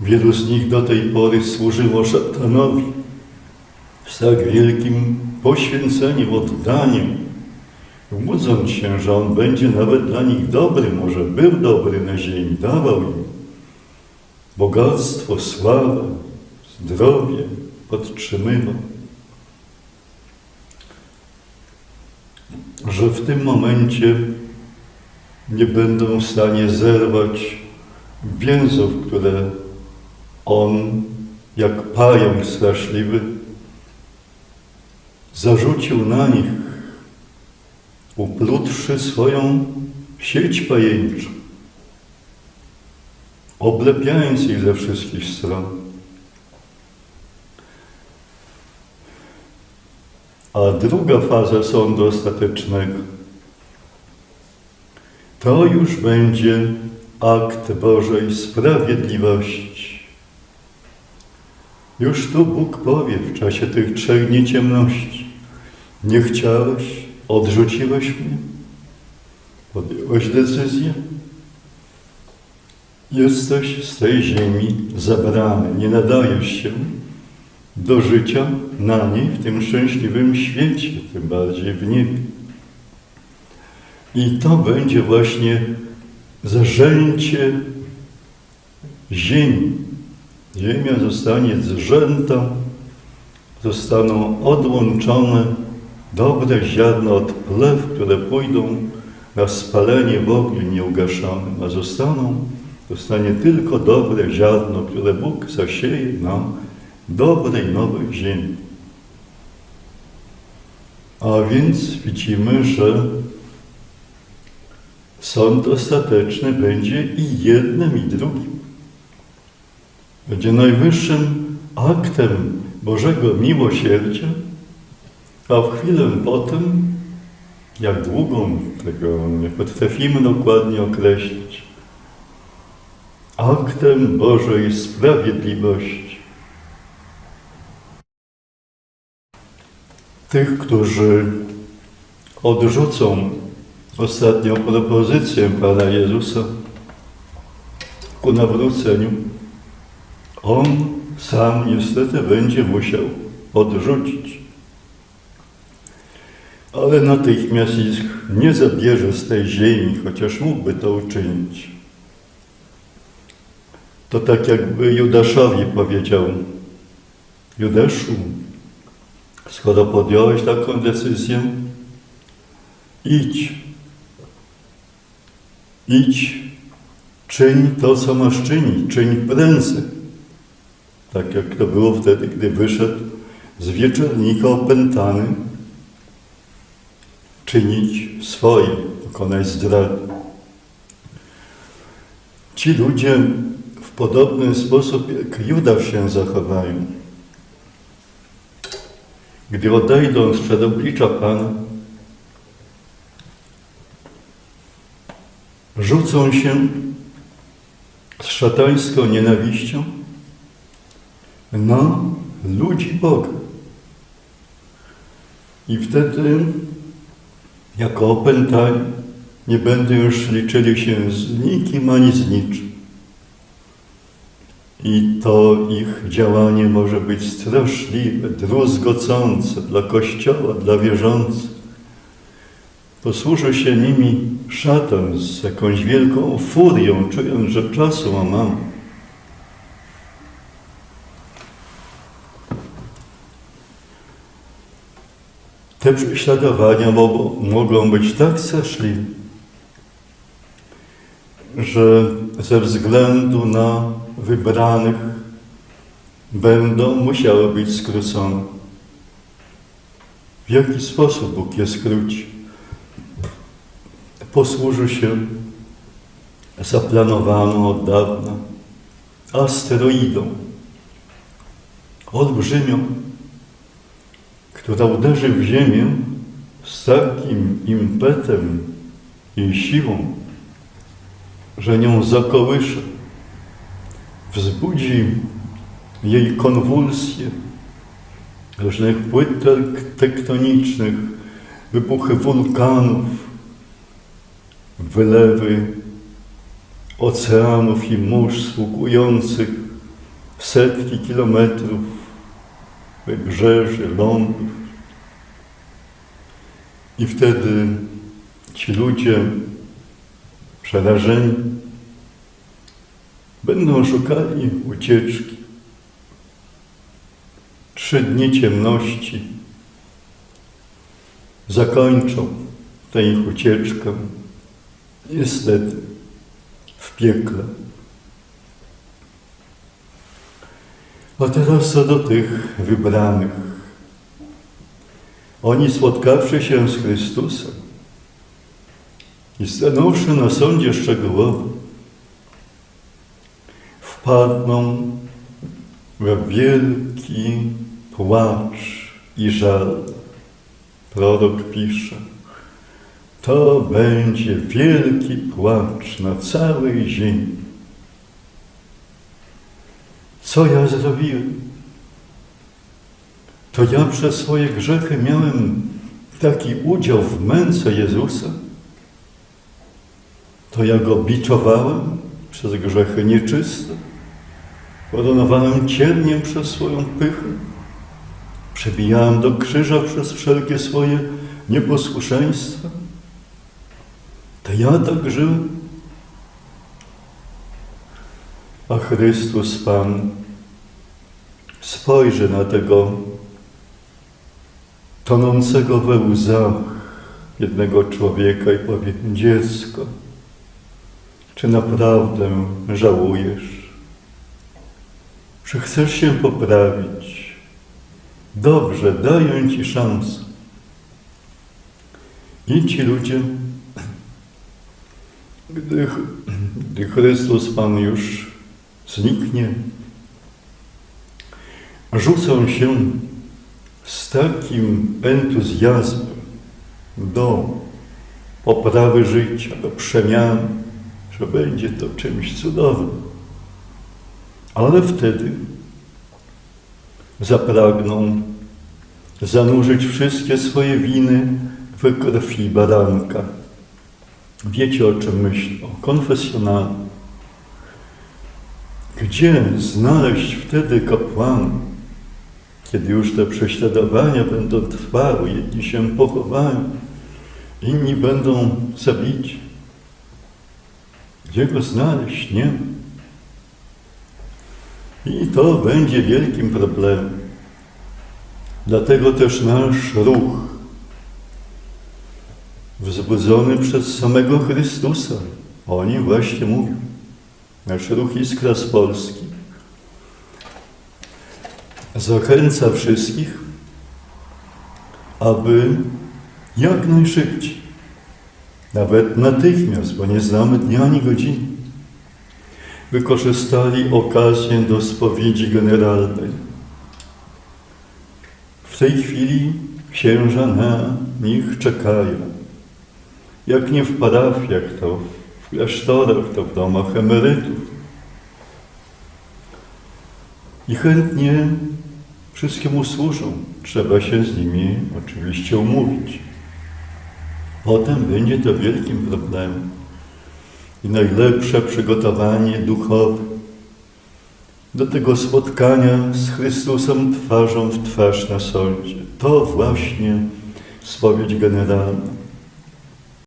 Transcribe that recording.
Wielu z nich do tej pory służyło szatanowi z tak wielkim poświęceniem, oddaniem, budząc się, że on będzie nawet dla nich dobry, może był dobry na ziemi, dawał im bogactwo, sławę, zdrowie, podtrzymywał. Że w tym momencie nie będą w stanie zerwać więzów, które on, jak pająk straszliwy, zarzucił na nich, uplutrzy swoją sieć pajęczą, oblepiając ich ze wszystkich stron. A druga faza sądu ostatecznego to już będzie akt Bożej sprawiedliwości. Już tu Bóg powie w czasie tych trzech dni ciemności: Nie chciałeś, odrzuciłeś mnie, podjąłeś decyzję, jesteś z tej ziemi zabrany, nie nadajesz się do życia na niej, w tym szczęśliwym świecie, tym bardziej w niebie. I to będzie właśnie zarzęcie ziemi. Ziemia zostanie zrzęta, zostaną odłączone dobre ziarna od plew, które pójdą na spalenie w ogniu nieugaszzonym, a zostaną, zostanie tylko dobre ziarno, które Bóg zasieje na dobrej, nowej ziemi. A więc widzimy, że sąd ostateczny będzie i jednym, i drugim. Będzie najwyższym aktem Bożego miłosierdzia, a w chwilę potem, jak długą, tego nie potrafimy dokładnie określić, aktem Bożej sprawiedliwości. Tych, którzy odrzucą ostatnią propozycję Pana Jezusa ku nawróceniu, On sam niestety będzie musiał odrzucić. Ale natychmiast ich nie zabierze z tej ziemi, chociaż mógłby to uczynić. To tak jakby Judaszowi powiedział, Judaszu, skoro podjąłeś taką decyzję, idź, idź, czyń to, co masz czynić, czyń prędzej. Tak jak to było wtedy, gdy wyszedł z wieczornika opętany, czynić swoje, dokonać zdrady. Ci ludzie w podobny sposób jak Judasz się zachowają. Gdy odejdą sprzed oblicza Pana, rzucą się z szatańską nienawiścią na ludzi Boga. I wtedy, jako opętani, nie będą już liczyli się z nikim ani z niczym. I to ich działanie może być straszliwe, druzgocące dla Kościoła, dla wierzących. Posłuży się nimi szatan z jakąś wielką furią, czując, że czasu ma Te prześladowania mogą, być tak straszliwe, że ze względu na wybranych będą musiały być skrócone. W jaki sposób Bóg je skróci? Posłuży się zaplanowaną od dawna asteroidą, olbrzymią, która uderzy w Ziemię z takim impetem i siłą, że nią zakołysze, wzbudzi jej konwulsje różnych płyt tektonicznych, wybuchy wulkanów, wylewy oceanów i mórz sługujących setki kilometrów wybrzeży, lądów. I wtedy ci ludzie przerażeni będą szukali ucieczki. Trzy dni ciemności zakończą tę ich ucieczkę niestety w piekle. A teraz co do tych wybranych. Oni spotkawszy się z Chrystusem i stanąwszy na sądzie szczegółowym, wpadną w wielki płacz i żal. Prorok pisze, to będzie wielki płacz na całej ziemi. Co ja zrobiłem? To ja przez swoje grzechy miałem taki udział w męce Jezusa? To ja go biczowałem przez grzechy nieczyste? Koronowałem cierniem przez swoją pychę? Przebijałem do krzyża przez wszelkie swoje nieposłuszeństwa? To ja tak żyłem? A Chrystus Pan spojrzy na tego tonącego we łzach jednego człowieka i powie: Dziecko, czy naprawdę żałujesz? Czy chcesz się poprawić? Dobrze, daję Ci szansę. I ci ludzie, gdy, gdy Chrystus Pan już zniknie, rzucą się z takim entuzjazmem do poprawy życia, do przemian, że będzie to czymś cudownym. Ale wtedy zapragną zanurzyć wszystkie swoje winy we krwi baranka. Wiecie o czym myślę? O konfesjonalnym. Gdzie znaleźć wtedy kapłanów, kiedy już te prześladowania będą trwały, jedni się pochowają, inni będą zabici? Gdzie go znaleźć? Nie. I to będzie wielkim problemem. Dlatego też nasz ruch, wzbudzony przez samego Chrystusa, o nim właśnie mówił, nasz ruch Iskra z Polski, zachęca wszystkich, aby jak najszybciej, nawet natychmiast, bo nie znamy dnia ani godziny, wykorzystali okazję do spowiedzi generalnej. W tej chwili księża na nich czekają. Jak nie w parafiach, to klasztorach, to w domach emerytów. I chętnie wszystkiemu służą. Trzeba się z nimi oczywiście umówić. Potem będzie to wielkim problemem. I najlepsze przygotowanie duchowe do tego spotkania z Chrystusem twarzą w twarz na sądzie. To właśnie spowiedź generalna.